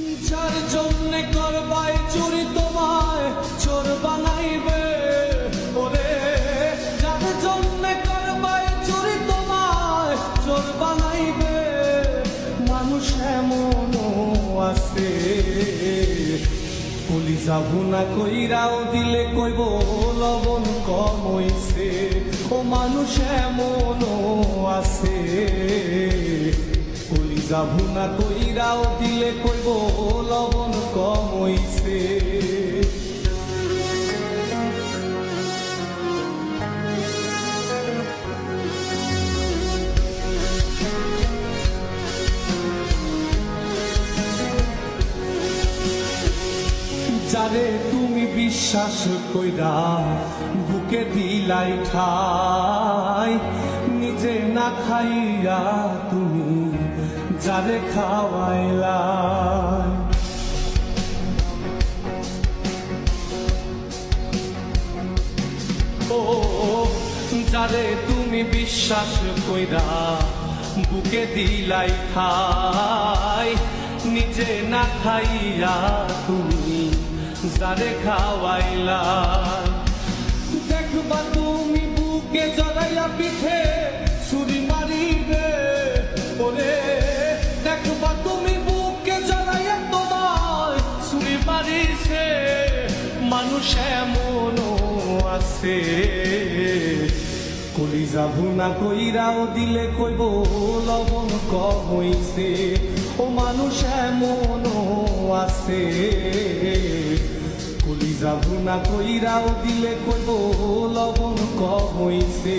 যার জন্যে করবাই চুরি তোমায়, চোর বানাইবে ওরে। যার জন্যে করবাই চুরি তোমায়, চোর বানাইবে। আছে। পুলিশা ভুনা কইরাও দিলে কইব লবণ কম হইছে। ও মানুষ এমনও আছে। কলিজা ভুনা কইরাও দিলে কইব লবণ কম হইছে যারে তুমি বিশ্বাস কইরা বুকে দিলাই ঠাই নিজে না খাইয়া তুমি যারে খাওয়াইলা ও, যারে তুমি বিশ্বাস কইরা বুকে দিলাই খাই, নিজে না খাইয়া তুমি যারে খাওয়াইলা দেখবা তুমি বুকে জড়াইয়া পিঠে মানুষ এমনও আছে। কলিজা ভুনা কইরাও দিলে কইব, লবণ কম হইছে। ও মানুষ এমনও আছে। কলিজা ভুনা কইরাও দিলে কইব, লবণ কম হইছে।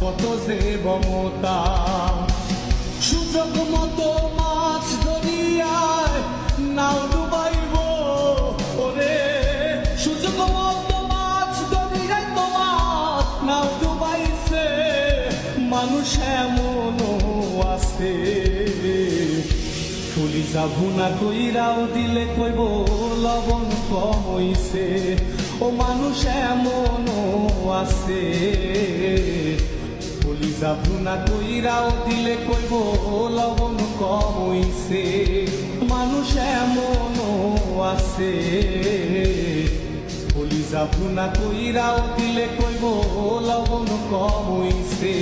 কত যে মমতা। সুযোগ মতো মাছ ধরিয়ায় নাও ডুবাইব ওরে। সুযোগ মতো মাছ ধরিয়ায় তোমার নাও ডুবাইছে। মানুষ এমনও আছে। কলিজা ভুনা কইরাও দিলে কইব লবণ কম হইছে। ও মানুষ এমনও আছে। কলিজা ভুনা কইরাও দিলে কইব লবণ কম হইছে, মানুষ এমনও আছে। কলিজা ভুনা কইরাও দিলে কইব লবণ কম হইছে।